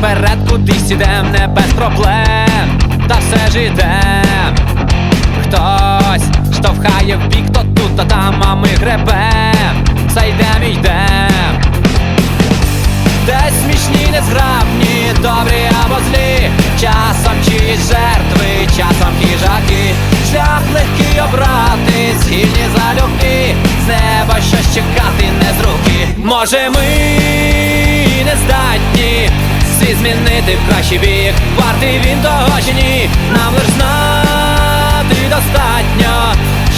Вперед кудись ідем, не без проблем, та все ж ідем. Хтось штовхає в бік, то тут, то там, а ми гребем, все йдем і йдем. Десь смішні, незграбні, добрі або злі, часом чиїсь жертви, часом хижаки, шлях легкий обрати, схильні залюбки, з неба щось чекати не з руки. Може, ми змінити в кращий бік, вартий він того чи ні, нам лиш знати достатньо,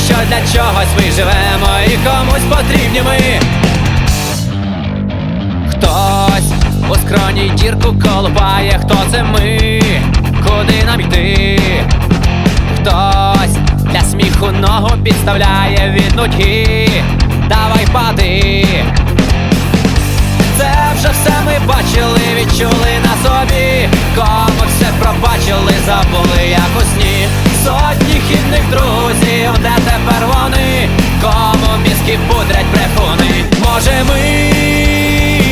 що для чогось ми живемо і комусь потрібні ми. Хтось у скроні дірку колупає, хто це ми, куди нам йти? Хтось для сміху ногу підставляє від нудьги, давай пади. Це вже все ми бачили, відчули на забули як у сні. Сотні хідних друзів, де тепер вони, кому мізки пудрять брехуни. Може ми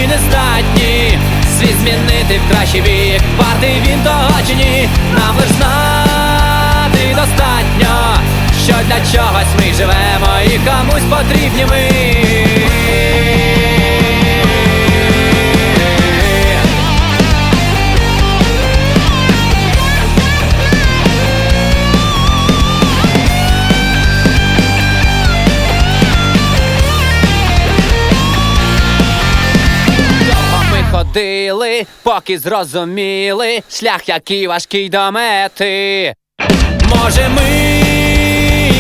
не здатні світ змінити в кращий бік. Вартий він того нам лиш знати достатньо, що для чогось ми живемо і комусь потрібні ми. Ходили, поки зрозуміли шлях, який важкий до мети. Може, ми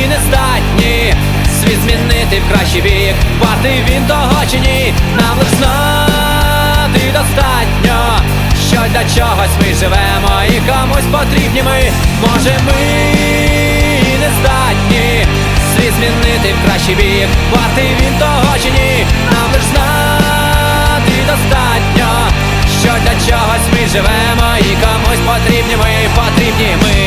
не здатні світ змінити в кращий бік. Вартий він того чи ні, нам лиш знати достатньо, що для чогось ми живемо і комусь потрібні ми. Може, ми не здатні світ змінити в кращий бік. Вартий він того чи ні, нам лиш знати достатньо, живемо і комусь потрібні ми, потрібні ми.